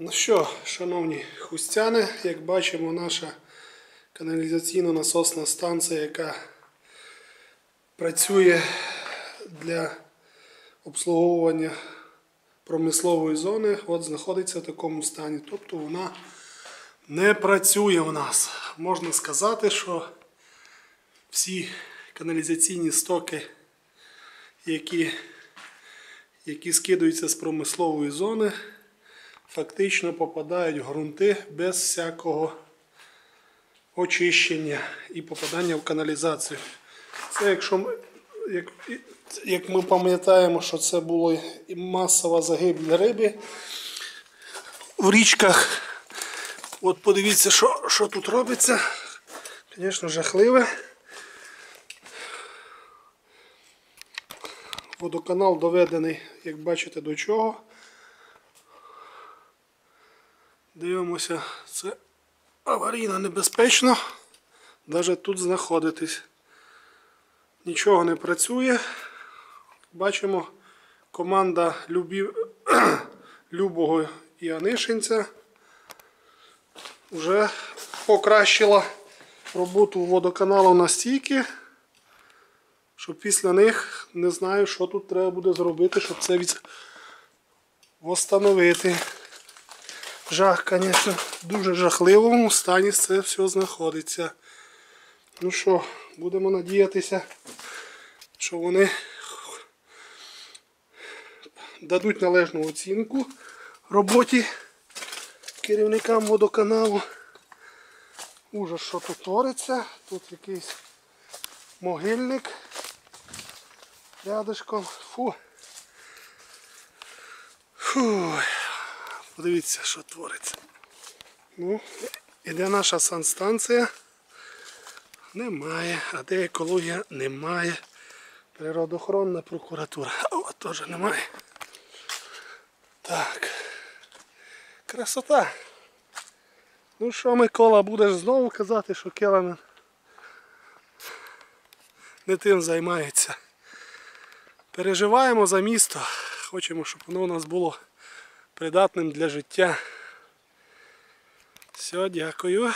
Ну що, шановні хустяни, як бачимо, наша каналізаційно-насосна станція, яка працює для обслуговування промислової зони, от знаходиться в такому стані. Тобто вона не працює у нас. Можна сказати, що всі каналізаційні стоки, які, які скидаються з промислової зони, фактично попадають в ґрунти без всякого очищення і попадання в каналізацію. Це якщо ми, як, як ми пам'ятаємо, що це була масова загибель риби в річках. От подивіться, що, що тут робиться. Звісно, жахливе. Водоканал доведений, як бачите, до чого. Дивимося, це аварійно небезпечно. Навіть тут знаходитись. Нічого не працює. Бачимо, команда Любів... Любого і Анишинця вже покращила роботу водоканалу настільки, що після них не знаю, що тут треба буде зробити, щоб це від... восстановити. Жах, звісно, дуже жахливому стані це все знаходиться. Ну що, будемо надіятися, що вони дадуть належну оцінку роботі керівникам водоканалу. Ужас, що тут твориться. Тут якийсь могильник рядышком. Фу. Фу. Подивіться, що твориться. Ну, іде наша санстанція. Немає. А де екологія? Немає. Природоохоронна прокуратура. От теж немає. Так. Красота. Ну що, Микола, будеш знову казати, що Келамен не тим займається. Переживаємо за місто. Хочемо, щоб воно у нас було придатним для життя. Все, дякую.